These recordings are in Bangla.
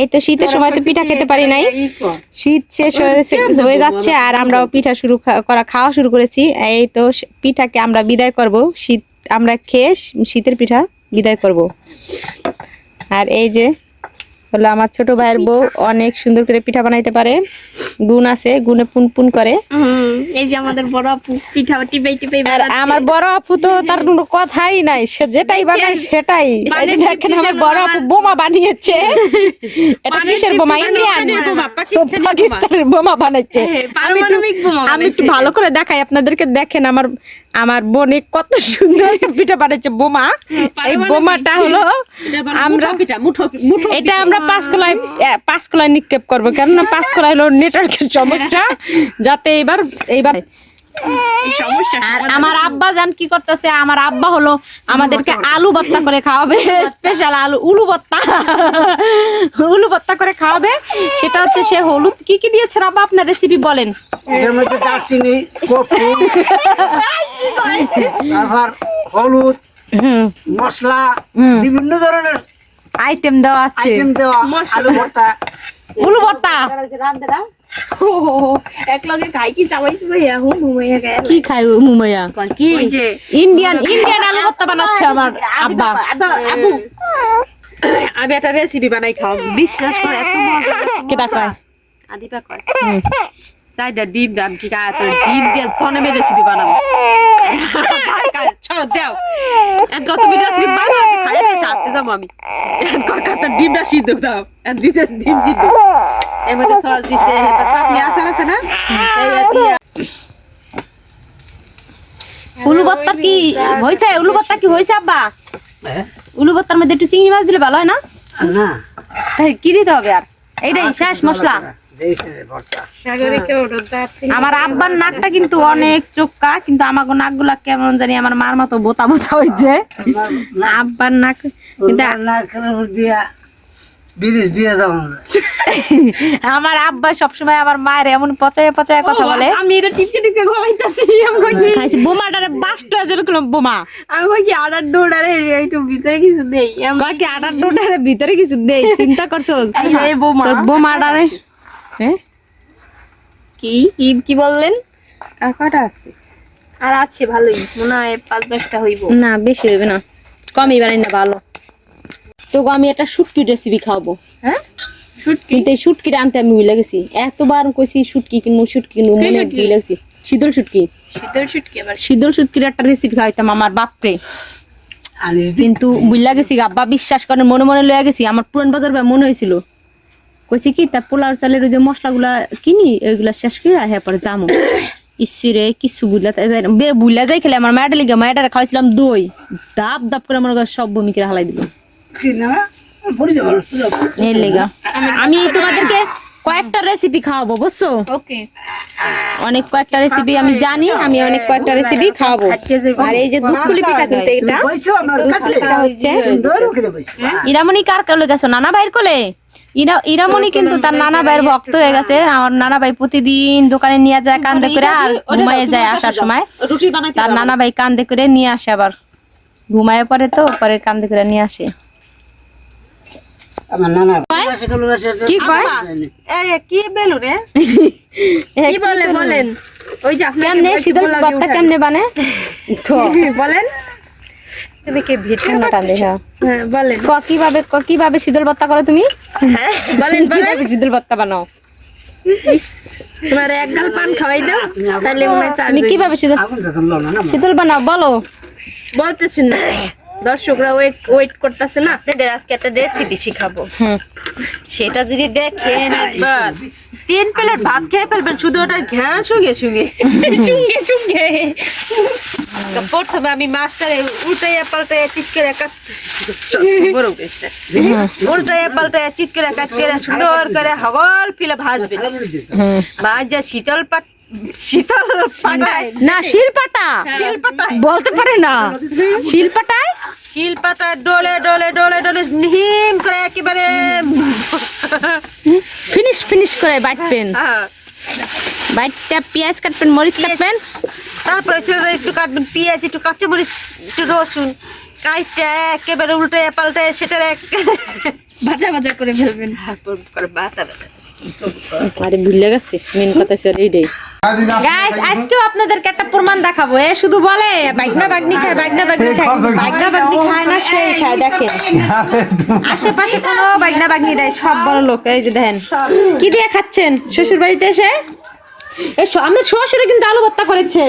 এই তো শীতের সময় তো পিঠা খেতে পারি নাই। শীত শেষ হয়েছে হয়ে যাচ্ছে আর আমরাও পিঠা শুরু করা খাওয়া শুরু করেছি। এই তো পিঠাকে আমরা বিদায় করব। শীত আমরা খেয়ে শীতের পিঠা বিদায় করব। আর এই যে হলো আমার ছোট ভাইয়ের বউ অনেক সুন্দর করে পিঠা বানাইতে পারে। গুণ আছে গুণে পুন পুন করে এই যে আমাদের বড় আপু পিঠা টিপাই টিপাই আর আমার বড় আপু তো তার কোনো কথাই নাই সে যেটাই বানায় সেটাই। দেখেন আমার বড় আপু বোমা বানিয়েছে। এটা কিসের বোমা? ইন্ডিয়ান। পাকিস্তানের বোমা। বানাচ্ছে হ্যাঁ, আমি একটু ভালো করে দেখাই আপনাদেরকে দেখেন আমার আমার বোনে কত সুন্দর পিঠা বানাইছে বোমা। এই বোমাটা হলো আমরা এটা আমরা পাঁচ কলায় পাঁচ কলায় নিক্ষেপ করব। কেননা পাঁচ কলায় হলো নেটওয়ার্কের চমকটা যাতে এবার এইবার আর আমার আব্বা জান কি করতেছে? আমার আব্বা হলো আমাদেরকে আলু ভর্তা করে খাওয়াবে। স্পেশাল আলু উলু ভর্তা। উলু ভর্তা করে খাওয়াবে। সেটা হচ্ছে সে হলুদ। কি কি দিয়েছে আব্বা? আপনার রেসিপি বলেন। এর মধ্যে দারচিনি কফি তারপর হলুদ মশলা বিভিন্ন ধরনের আইটেম দেওয়া আছে। আইটেম দেওয়া আলু ভর্তা। উলু ভর্তা। খাই কি চাবাই ভাইয়া হুম ঘুমাইয়া গায়ে কি খাই মুমাইয়া কি? ওই যে ইন্ডিয়ান ইন্ডিয়ান আলু ভর্তা বানাচ্ছে আমার আব্বা। আবু। আমি একটা রেসিপি বানাই খাও বিশ্বাস করে এত মজা। কেটা কয়? আদিপা কয়। চাইটা ডিম দাম কি কায় তো ডিম দিয়ে রেসিপি বানাবো ছড় দাও। এক কত মিনিট রেসিপি বানাও খাইতে সাথে যাব আমি। ডিমটা সিদ্ধ দাও দিছে ডিম সিদ্ধ। এর মধ্যে সস দিছে চাটনি আচার আছে না? কি। হয়েছে উলু ভর্তা কি হয়েছে আব্বা? হ্যাঁ? উলু ভর্তার মধ্যে একটু চিংড়ি মাছ দিলে ভালো হয় না? না। কি দিতে হবে আর? এইটাই শেষ মশলা। আমার আব্বার নাকটা কিন্তু অনেক চোক্কা কিন্তু আমাকে নাকগুলা কেমন জানি আমার মার মতো বোতা বোতা হয়েছে আব্বার নাক কিন্তু না করে দিয়া বিদেশ দিয়ে যাও আমার আব্বা সবসময় আমার মায়ের এমন পচায় পচায় কথা বলে। আমি এটা টিপকে টিপকে ঘুমাইতেছি আমি কই কি খাইছি বোমাটারে বাস্ট যাবে কোনো বোমা। আমি কই কি আডার ডোডারে একটু ভিতরে কিছু দেই আমি কয় কি আটার ডোটারে ভিতরে কিছু দেই? চিন্তা করছ এই বোমা তোর বোমাটারে হ্যাঁ কি কি কি বললেন? আর কটা আছে? আর আছে ভালোই মনে হয় পাঁচ দশটা হইব। না বেশি হইবে না। কমই বানাই না ভালো। তো আমি একটা শুটকি রেসিপি খাওয়াবো। হ্যাঁ? কিন্তু এই শুটকিটা আনতে আমি ভুলে গেছি। এতবার কইছি শুটকি কিনবো শুটকি কিনবো মনে? ভুলে গেছি। শীতল শুটকি। শীতল শুটকি আবার? শীতল শুটকির একটা রেসিপি খাওয়াইতাম আমার বাপরে। কিন্তু বুঝলা গেছি আব্বা বিশ্বাস করেন মনে মনে লয়ে গেছি আমার পুরান বাজার ভাই মনে হয়েছিল কইছি কি তা পোলার চালের ওই যে মশলাগুলা কিনি ওইগুলা শেষ করে হ্যাঁ পরে যামো। ইসিরে কিছু বুঝলা বে বুঝলা যাই খেলে আমার মায়ের লিগে মায়ের খাওয়াইছিলাম দই। দাপ দাপ করে আমার সব বমি করে হালাই দিল। এর লেগা। আমি তোমাদেরকে কয়েকটা রেসিপি খাওয়াবো বুঝছ? ওকে অনেক কয়েকটা রেসিপি আমি জানি আমি অনেক কয়েকটা রেসিপি খাওয়াবো। আর এই যে দুধপুলি পিঠা কিন্তু এটা হচ্ছে। ইরামণি কার কোলে গেছো? নানা ভাইয়ের কোলে? ইরা ইরামণি কিন্তু তার নানা ভাইয়ের ভক্ত হয়ে গেছে। আমার নানা ভাই প্রতিদিন দোকানে নিয়ে যায় কান্দে করে আর ঘুমায় যায় আসার সময়। তার নানা ভাই কান্দে করে নিয়ে আসে আবার। ঘুমায় পরে তো পরে কান্দে করে নিয়ে আসে। আমার নানা কি কয়? কি বেলু কি বলে বলেন? ওই যে কেমনে শীতল কেমনে বানে? বলেন? হ্যাঁ। বলেন। ক কীভাবে শীতল করো তুমি? হ্যাঁ বলেন শীতল ভর্তা বানাও? ইস তোমার এক গাল পান খাওয়াই দাও তাহলে হয় কীভাবে শীতল শীতল বানাও বলো। বলতেছেন না। দর্শকরা ওয়েট ওয়েট করতেছে না? আপনাদের আজকে একটা রেসিপি শিখাবো। সেটা যদি দেখেন একবার। তিন প্লেট ভাত খেয়ে ফেলবেন শুধু ওটা ঘ্যাঁ শুগে শুগে চুঙ্গে চুঙ্গে। তো প্রথমে আমি মাছটারে উল্টাইয়া পাল্টাইয়া চিটকে রাখা উল্টাইয়া পাল্টাইয়া চিটকে রাখা তেলে সুন্দর করে হগল ফিলে ভাজবে। হুম। ভাজা শীতল পাট শীতল পাটায়। না শিলপাটা। বলতে পারে না। শিলপাটায় শিলপাটায় ডলে ডলে ডলে ডলে হিম করে একেবারে ফিনিশ ফিনিশ করে বাইটবেন হ্যাঁ। বাইটটা পেঁয়াজ কাটবেন মরিচ কাটবেন। তারপরে একটু কাটবেন পেঁয়াজ একটু কাঁচামরিচ একটু রসুন। কাইটা একেবারে উল্টে পাল্টে সেটার এক ভাজা ভাজা করে ফেলবেন। করে বাতা বাতা আরে ভুলে গেছে মেন কথা ছিল এইটাই গাইস আজকেও আপনাদেরকে একটা প্রমাণ দেখাবো। এ শুধু বলে বাইকনা বাগনি খায় বাইকনা বাগনি খায়। বাইকনা বাগনি খায় না সেই খায় দেখেন। আশেপাশে কোনো বাইকনা বাগনি দেয় সব বড় লোক। এই যে দেখেন কি দিয়ে খাচ্ছেন? শ্বশুর বাড়িতে এসে? আমাদের শ্বশুরে কিন্তু আলু ভর্তা করেছে।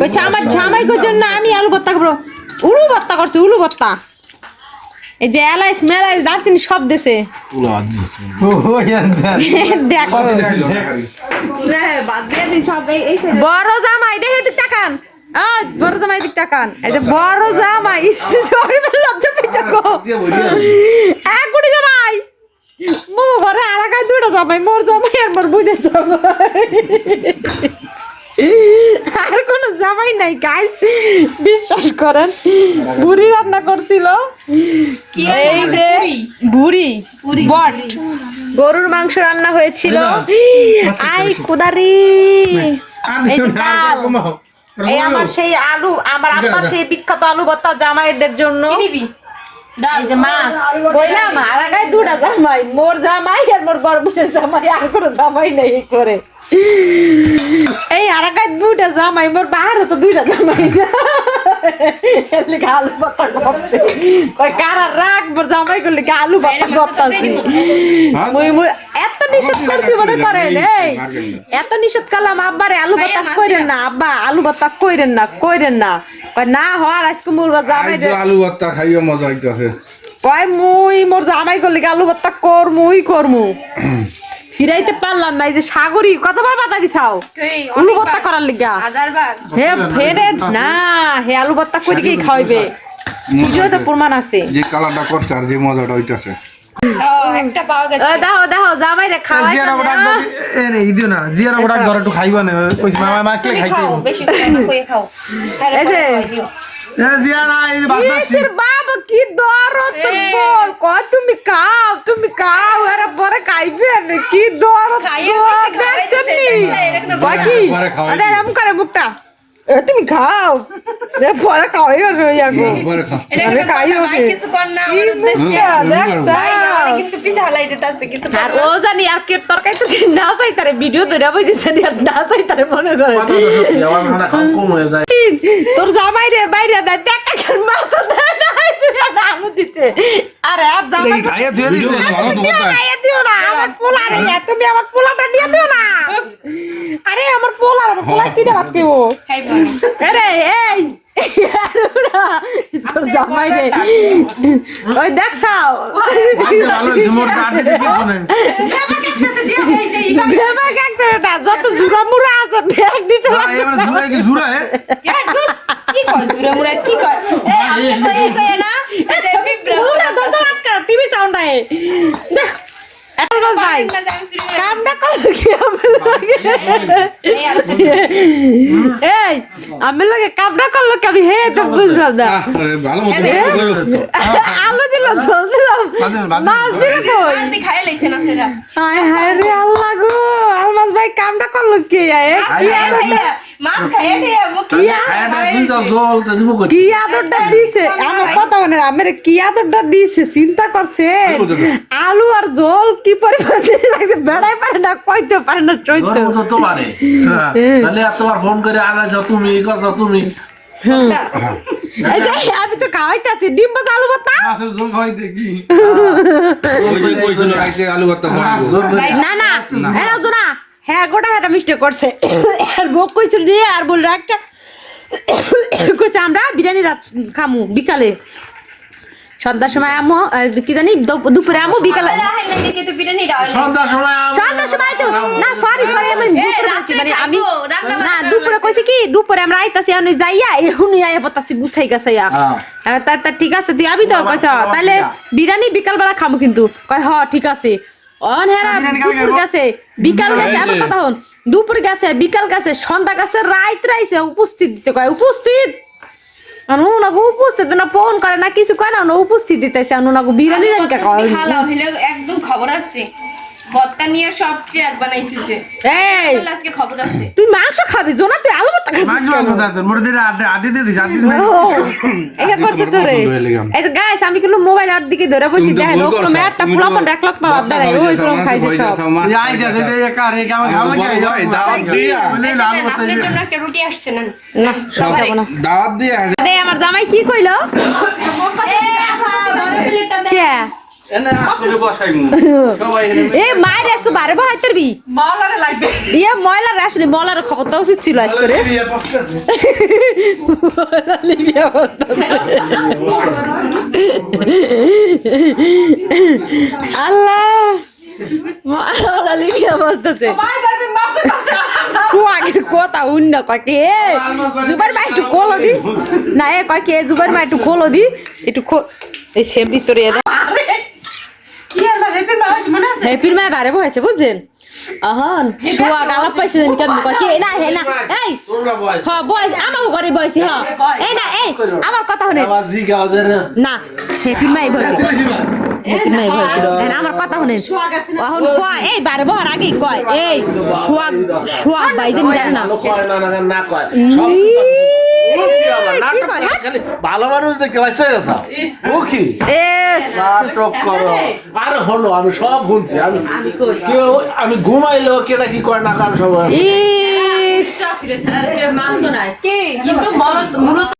বলছে আমার জামাইকের জন্য আমি আলু ভর্তা করব। উলু ভর্তা করছে উলু ভর্তা। এই যে এলাইচ মেলাইচ দারচিনি সব দেশে দেখো। বাদ দিয়ে দিন সব এই এই side এ। বড় জামাই দেখে দিক তাকান। বড় জামাই দিক তাকান। এই যে বড় জামাই লজ্জা গো। এক কোটি জামাই। মো ঘরে আর একাই দুটো জামাই মোর জামাই আর মোর বুঝে জামাই। জামাই নাই গাইস বিশ্বাস করেন বুড়ি রান্না করছিল। এই যে বুড়ি। বট। গরুর মাংস রান্না হয়েছিল। আই কুদারি। এই আমার সেই আলু আমার আব্বার সেই বিখ্যাত আলু ভর্তা জামাইদের জন্য। জামাই। মোর জামাই আর মোর গর্ভের জামাই আর কোনো জামাই নেই করে এই আর আগায় দুটা জামাই মোর বাহারে তো দুইটা জামাই না। এর লিগে আলু ভর্তা করছে কই কারা রাগ মোর জামাই করলে কি আলু করতাছি মুই মুই এত নিষেধ করছি মনে করেন এই। এত নিষেধ করলাম আব্বারে আলু ভর্তা কইরেন না আব্বা আলু ভর্তা কইরেন না কইরেন না। কয় না হওয়ার আজকে মোর জামাই আজ তো আলু ভর্তা খাইও মজা হইতাছে। কয় মুই মোর জামাই করলে আলু ভর্তা কর মুই করমু? ফিরাইতে পারলাম না এই যে সাগরি কতবার বাতা দিছাও আলু ভর্তা করার লিগা। হে ফেরে না হে আলু ভর্তা করে কি খাওয়াইবে? ভিডিওতে প্রমাণ আছে। যে কালারটা করছে আর যে মজাটা হইতাছে। ও, একটা পাওয়া গেছে। ও দেখো দেখো জামাই রে খাওয়াই জিয়ারা গোটাক এ রে ইদিও না জিয়ারা গোটাক ধরে একটু খাইবা না। কে খাও খাও এ বাবা কি দরদ তোর বল কয় তুমি খাও তুমি খাও আরে পরে খাইবে না কি দরদ বাকি কি। আরে এরম করে গুপ্তা এ তুমি খাও। দে পরে খাওয়াই রইয়া গো। পরে খাও। এটা আরে কিন্তু খাই কথা, ভাই ওকে। কিছু কর না কি ভাই, কিন্তু পিছে হালাই দিতেছে কিছু আর। ও জানি আর কে তরকারি তো না চাই তারে ভিডিও ধরে বুঝিস আর না চাই তারে মনে করে। তোর জামাই রে বাইরে দেয় দেখ এখন মাছ দেয় না তুই আর জামাই দিও না আমার পোলা রে তুমি আমার পোলাটা দিয়ে দিও না। আরে আমার পোলা আমার পোলা কি দিয়ে ভাত খাইবো খাইবো এই। তোর জামাই রে। ওই দেখছাও যত আছে ব্যাগ দিতে কি কয় জুরে মুরে কি কয় না টিভি সাউন্ড আয়। দেখ ভাই করে- কামটা করল কি আমার লাগে এই আর লাগে কামটা করল কি আমি হে তো বুঝলাম না ভালো মতো করো। আলু দিলাম ঝোল দিলাম মাছ দিলে কই খাইয়ে লাইছেন আপনারা হায় হায় রে আল্লাহ গো আলমাস ভাই কামটা করল কি আয় কি আদরটা মাছ খাইয়ে দিয়ে মুখ কি আ- কি আদরটা দিছে? আমার কথা মনে আমার কি আদরটা দিছে? চিন্তা করছে আলু আর জল কি পরিমাণ বেড়াই পারে না কইতে পারে না চইতে তাহলে তোমার ফোন করে আনাছ তুমি ই করছ তুমি আমি তো খাওয়াইতেছি ডিম ভাজা আলু ভর্তা না না এরা জোনা হ্যাঁ গোটা হ্যাঁ মিস্টেক করছে। আর বউ কইছিল দিয়ে আর বলল একটা কইছে আমরা বিরিয়ানি রাত খামু বিকালে। সন্ধ্যার সময় আমো কি জানি দুপুরে আমো বিকালে সন্ধ্যার সময় সন্ধ্যার সময় তো না সরি সরি আমি মানে আমি না দুপুরে কইছি কি দুপুরে আমরা আইতাছি আমি যাইয়া এখন আইয়া পতাছি গুছাই গেছে হ্যাঁ। হ্যাঁ, তা তা ঠিক আছে তুই আমি তো কইছ তাহলে বিরিয়ানি বিকাল বেলা খামু কিন্তু। কয় হ ঠিক আছে। অন হেরা বিরিয়ানি দুপুর গেছে বিকাল গেছে আমার কথা হন। দুপুর গেছে বিকাল গেছে সন্ধ্যা গেছে রাইত রাইছে উপস্থিত দিতে কয় উপস্থিত? অনুনাগু উপস্থিত না ফোন করে না কিছু কয় না উনি উপস্থিত দিতেছে অনুনাগু বিরিয়ানি রানিকা কয়। একদম খবর আছে ভর্তা নিয়ে সব ট্রাক বানাইতেছে? এই! আজকে খবর আছে। তুই মাংস খাবি জোনা তুই আলু ভর্তা খাবি মাংস আনব দাদা মোর দিলে আড্ডি আড্ডি দিয়ে দিস আড্ডি ও, এটা করছে তোমার তোরে পছন্দ গেলাম। এই গাইস আমি কিন্তু মোবাইল আর দিকে ধরে বসি তো পুরো এক লাখ ওই রকম খাইছে সব। যে আমার ভালো লাগে ভাই, দাওয়াত দিয়া। আলু ভর্তা আপনার জন্য একটা রুটি আসছে না না খাব না। দাওয়াত দিয়ে। আরে আমার জামাই কি কইলো? কে? এনে আসলে বসাইমু। সবাই এনে এ মায়ের আজকে বারে বহাই তোরবি? মাওলারে লাগবে। ইয়ে ময়লার আসলে ময়লার খবর তো উচিত ছিল আজ করে আল্লাহ ময়লা লিবিয়া বসতেছে। আগের কথা উন্ন কয় কে? জুবার মা একটু খোলো দি। না এ কয় কে? জুবার মা একটু খোলো দি। একটু খো এই সেম ভিতরে এ দাও। কি আর হেপি মাস মনে আছে হ্যাপির মায় বারে বসেছে বুঝছেন? আহন শুয়া গালাপ পাইছে জানি কেন কি না হে না এই। হ বয়স আমাকে ঘরে বয়সি হ এই না এই আমার কথা শুনে আমার গাওয়াজের না। হ্যাপির মাই বয়সি হ্যাপির মাই বয়সি আমার কথা এখন কয় এই বারে বহার আগে কয় এই শুয়া শুয়া বাইজেন জানে না। না না না কয়। ভালো মানুষ দেখতে গেছ। ও নাটক করো। আর হলো আমি সব শুনছি। আমি কেউ আমি ঘুমাইলেও কেটা কি করে না কারণ সব ইস। কিন্তু মূলত